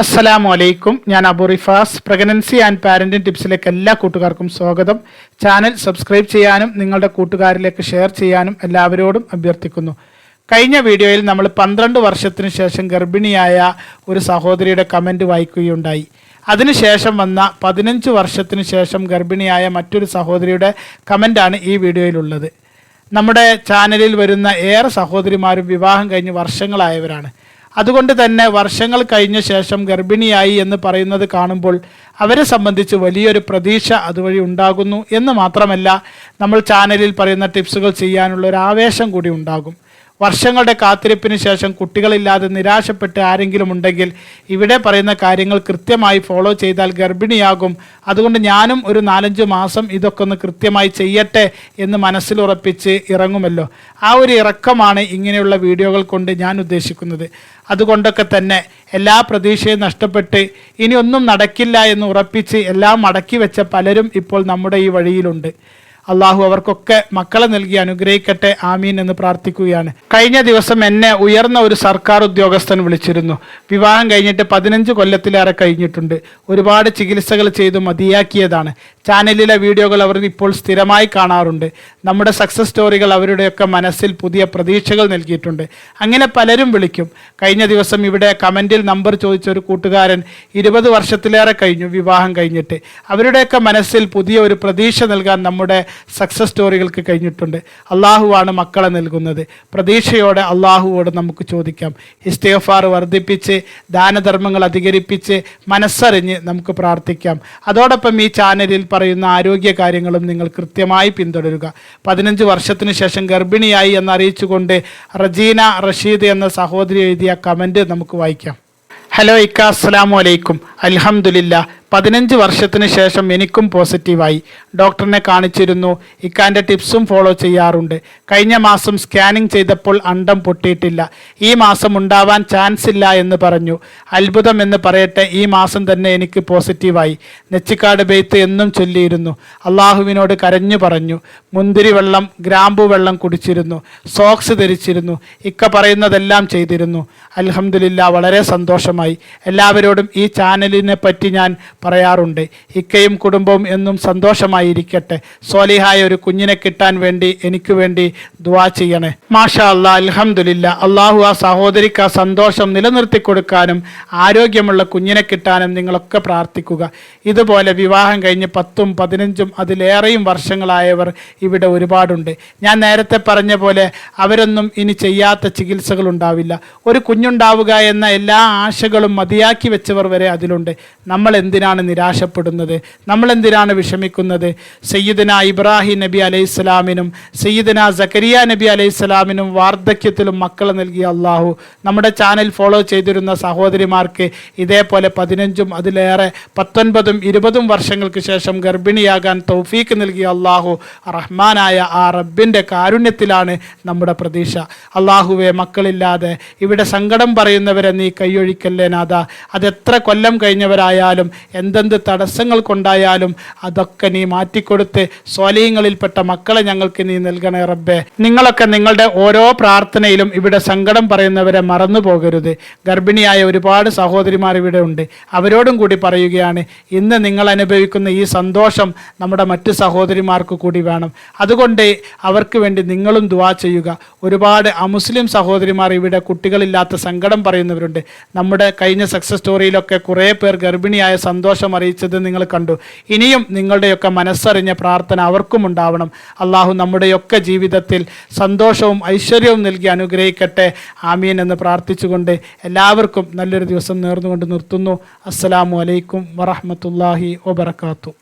അസ്സലാമു വലൈക്കും ഞാൻ Abu Rifas. Pregnancy and parenting ടിപ്സിലേക്ക് എല്ലാ കൂട്ടുകാർക്കും സ്വാഗതം. ചാനൽ സബ്സ്ക്രൈബ് ചെയ്യാനും നിങ്ങളുടെ കൂട്ടുകാരിലേക്ക് ഷെയർ ചെയ്യാനും എല്ലാവരോടും അഭ്യർത്ഥിക്കുന്നു. കഴിഞ്ഞ വീഡിയോയിൽ നമ്മൾ പന്ത്രണ്ട് വർഷത്തിന് ശേഷം ഗർഭിണിയായ ഒരു സഹോദരിയുടെ കമന്റ് വായിക്കുകയുണ്ടായി. അതിനുശേഷം വന്ന പതിനഞ്ച് വർഷത്തിന് ശേഷം ഗർഭിണിയായ മറ്റൊരു സഹോദരിയുടെ കമന്റാണ് ഈ വീഡിയോയിലുള്ളത്. നമ്മുടെ ചാനലിൽ വരുന്ന ഏറെ സഹോദരിമാരും വിവാഹം കഴിഞ്ഞ് വർഷങ്ങളായവരാണ്. അതുകൊണ്ട് തന്നെ വർഷങ്ങൾ കഴിഞ്ഞ ശേഷം ഗർഭിണിയായി എന്ന് പറയുന്നത് കാണുമ്പോൾ അവരെ സംബന്ധിച്ച് വലിയൊരു പ്രതീക്ഷ അതുവഴി ഉണ്ടാകുന്നു എന്ന് മാത്രമല്ല നമ്മൾ ചാനലിൽ പറയുന്ന ടിപ്സുകൾ ചെയ്യാനുള്ള ഒരു ആവേശം കൂടി ഉണ്ടാകും. വർഷങ്ങളുടെ കാത്തിരിപ്പിന് ശേഷം കുട്ടികളില്ലാതെ നിരാശപ്പെട്ട് ആരെങ്കിലും ഉണ്ടെങ്കിൽ ഇവിടെ പറയുന്ന കാര്യങ്ങൾ കൃത്യമായി ഫോളോ ചെയ്താൽ ഗർഭിണിയാകും. അതുകൊണ്ട് ഞാനും ഒരു നാലഞ്ച് മാസം ഇതൊക്കെ ഒന്ന് കൃത്യമായി ചെയ്യട്ടെ എന്ന് മനസ്സിലുറപ്പിച്ച് ഇറങ്ങുമല്ലോ. ആ ഒരു ഇറക്കമാണ് ഇങ്ങനെയുള്ള വീഡിയോകൾ കൊണ്ട് ഞാൻ ഉദ്ദേശിക്കുന്നത്. അതുകൊണ്ടൊക്കെ തന്നെ എല്ലാ പ്രതീക്ഷയും നഷ്ടപ്പെട്ട് ഇനി ഒന്നും നടക്കില്ല എന്ന് ഉറപ്പിച്ച് എല്ലാം മടക്കി വെച്ച പലരും ഇപ്പോൾ നമ്മുടെ ഈ വഴിയിലുണ്ട്. അള്ളാഹു അവർക്കൊക്കെ മക്കളെ നൽകി അനുഗ്രഹിക്കട്ടെ ആമീൻ എന്ന് പ്രാർത്ഥിക്കുകയാണ്. കഴിഞ്ഞ ദിവസം എന്നെ ഉയർന്ന ഒരു സർക്കാർ ഉദ്യോഗസ്ഥൻ വിളിച്ചിരുന്നു. വിവാഹം കഴിഞ്ഞിട്ട് പതിനഞ്ച് കൊല്ലത്തിലേറെ കഴിഞ്ഞിട്ടുണ്ട്. ഒരുപാട് ചികിത്സകൾ ചെയ്തു മതിയാക്കിയതാണ്. ചാനലിലെ വീഡിയോകൾ അവർ ഇപ്പോൾ സ്ഥിരമായി കാണാറുണ്ട്. നമ്മുടെ സക്സസ് സ്റ്റോറികൾ അവരുടെയൊക്കെ മനസ്സിൽ പുതിയ പ്രതീക്ഷകൾ നൽകിയിട്ടുണ്ട്. അങ്ങനെ പലരും വിളിക്കും. കഴിഞ്ഞ ദിവസം ഇവിടെ കമന്റിൽ നമ്പർ ചോദിച്ച ഒരു കൂട്ടുകാരൻ ഇരുപത് വർഷത്തിലേറെ കഴിഞ്ഞു വിവാഹം കഴിഞ്ഞിട്ട്. അവരുടെയൊക്കെ മനസ്സിൽ പുതിയ ഒരു പ്രതീക്ഷ നൽകാൻ നമ്മുടെ സക്സസ് സ്റ്റോറികൾക്ക് കഴിഞ്ഞിട്ടുണ്ട്. അള്ളാഹുവാണ് മക്കളെ നൽകുന്നത്. പ്രതീക്ഷയോടെ അള്ളാഹുവോട് നമുക്ക് ചോദിക്കാം. ഇസ്തേഫാർ വർദ്ധിപ്പിച്ച് ദാനധർമ്മങ്ങൾ അധികരിപ്പിച്ച് മനസ്സറിഞ്ഞ് നമുക്ക് പ്രാർത്ഥിക്കാം. അതോടൊപ്പം ഈ ചാനലിൽ പറയുന്ന ആരോഗ്യ കാര്യങ്ങളും നിങ്ങൾ കൃത്യമായി പിന്തുടരുക. പതിനഞ്ച് വർഷത്തിന് ശേഷം ഗർഭിണിയായി എന്നറിയിച്ചുകൊണ്ട് റജീന റഷീദ് എന്ന സഹോദരി എഴുതിയ കമന്റ് നമുക്ക് വായിക്കാം. ഹലോ ഇക്ക അസ്സലാമു അലൈക്കും. അൽഹംദുലില്ല പതിനഞ്ച് വർഷത്തിന് ശേഷം എനിക്കും പോസിറ്റീവായി. ഡോക്ടറിനെ കാണിച്ചിരുന്നു. ഇക്കാന്റെ ടിപ്സും ഫോളോ ചെയ്യാറുണ്ട്. കഴിഞ്ഞ മാസം സ്കാനിംഗ് ചെയ്തപ്പോൾ അണ്ടം പൊട്ടിയിട്ടില്ല. ഈ മാസം ഉണ്ടാവാൻ ചാൻസ് ഇല്ല എന്ന് പറഞ്ഞു. അത്ഭുതം എന്ന് പറയട്ടെ ഈ മാസം തന്നെ എനിക്ക് പോസിറ്റീവായി. നെച്ചിക്കാട് ബെയ്ത്ത് എന്നും ചൊല്ലിയിരുന്നു. അള്ളാഹുവിനോട് കരഞ്ഞു പറഞ്ഞു. മുന്തിരി വെള്ളം ഗ്രാമ്പു വെള്ളം കുടിച്ചിരുന്നു. സോക്സ് ധരിച്ചിരുന്നു. ഇക്ക പറയുന്നതെല്ലാം ചെയ്തിരുന്നു. അലഹമില്ല വളരെ സന്തോഷമായി. എല്ലാവരോടും ഈ ചാനലിനെ പറ്റി ഞാൻ പറയാറുണ്ട്. ഇക്കയും കുടുംബവും എന്നും സന്തോഷമായിരിക്കട്ടെ. സോലിഹായ ഒരു കുഞ്ഞിനെ കിട്ടാൻ വേണ്ടി എനിക്ക് വേണ്ടി ദുവാ ചെയ്യണേ. മാഷാ അല്ലാ അലഹമുല്ല അള്ളാഹു ആ സഹോദരിക്ക് ആ സന്തോഷം നിലനിർത്തി കൊടുക്കാനും ആരോഗ്യമുള്ള കുഞ്ഞിനെ കിട്ടാനും നിങ്ങളൊക്കെ പ്രാർത്ഥിക്കുക. ഇതുപോലെ വിവാഹം കഴിഞ്ഞ് പത്തും പതിനഞ്ചും അതിലേറെയും വർഷങ്ങളായവർ ഇവിടെ ഒരുപാടുണ്ട്. ഞാൻ നേരത്തെ പറഞ്ഞ പോലെ അവരൊന്നും ഇനി ചെയ്യാത്ത ചികിത്സകൾ ഉണ്ടാവില്ല. ഒരു കുഞ്ഞുണ്ടാവുക എന്ന എല്ലാ ആശകളും മതിയാക്കി വെച്ചവർ വരെ അതിലുണ്ട്. നമ്മൾ എന്തിനാണ് നിരാശപ്പെടുന്നത്? നമ്മൾ എന്തിനാണ് വിഷമിക്കുന്നത്? സയ്യിദന ഇബ്രാഹിം നബി അലൈഹി സ്വലാമിനും സയ്യിദന സക്കരിയ നബി അലൈഹി സ്വലാമിനും വാർദ്ധക്യത്തിലും മക്കളെ നൽകിയ അള്ളാഹു. നമ്മുടെ ചാനൽ ഫോളോ ചെയ്തിരുന്ന സഹോദരിമാർക്ക് ഇതേപോലെ പതിനഞ്ചും അതിലേറെ പത്തൊൻപതും ഇരുപതും വർഷങ്ങൾക്ക് ശേഷം ഗർഭിണിയാകാൻ തൗഫീക്ക് നൽകിയ അള്ളാഹു റഹ്മാനായ ആ റബ്ബിന്റെ കാരുണ്യത്തിലാണ് നമ്മുടെ പ്രതീക്ഷ. അള്ളാഹുവെ മക്കളില്ലാതെ ഇവിടെ സങ്കടം പറയുന്നവരെ നീ കൈയൊഴിക്കല്ലേ നാഥ? അതെത്ര കൊല്ലം കഴിഞ്ഞവരായാലും എന്തെന്ത് തടസ്സങ്ങൾ കൊണ്ടായാലും അതൊക്കെ നീ മാറ്റിക്കൊടുത്ത് സ്വാലീയങ്ങളിൽപ്പെട്ട മക്കളെ ഞങ്ങൾക്ക് നീ നൽകണേ റബ്ബെ. നിങ്ങളൊക്കെ നിങ്ങളുടെ ഓരോ പ്രാർത്ഥനയിലും ഇവിടെ സങ്കടം പറയുന്നവരെ മറന്നു പോകരുത്. ഗർഭിണിയായ ഒരുപാട് സഹോദരിമാർ ഇവിടെ ഉണ്ട്. അവരോടും കൂടി പറയുകയാണ് ഇന്ന് നിങ്ങൾ അനുഭവിക്കുന്ന ഈ സന്തോഷം നമ്മുടെ മറ്റ് സഹോദരിമാർക്ക് കൂടി വേണം. അതുകൊണ്ട് അവർക്ക് വേണ്ടി നിങ്ങളും ദുവാ ചെയ്യുക. ഒരുപാട് അമുസ്ലിം സഹോദരിമാർ ഇവിടെ കുട്ടികളില്ലാത്ത സങ്കടം പറയുന്നവരുണ്ട്. നമ്മുടെ കഴിഞ്ഞ സക്സസ് സ്റ്റോറിയിലൊക്കെ കുറേ പേർ ഗർഭിണിയായ സന്തോഷം അറിയിച്ചത് നിങ്ങൾ കണ്ടു. ഇനിയും നിങ്ങളുടെയൊക്കെ മനസ്സറിഞ്ഞ പ്രാർത്ഥന അവർക്കും ഉണ്ടാവണം. അള്ളാഹു നമ്മുടെയൊക്കെ ജീവിതത്തിൽ സന്തോഷവും ഐശ്വര്യവും നൽകി അനുഗ്രഹിക്കട്ടെ. ആമീൻ എന്ന് പ്രാർത്ഥിച്ചുകൊണ്ട് എല്ലാവർക്കും നല്ലൊരു ദിവസം നേർന്നുകൊണ്ട് നിർത്തുന്നു. അസ്സലാമു അലൈക്കും വറഹമത്തല്ലാഹി വബർക്കാത്തു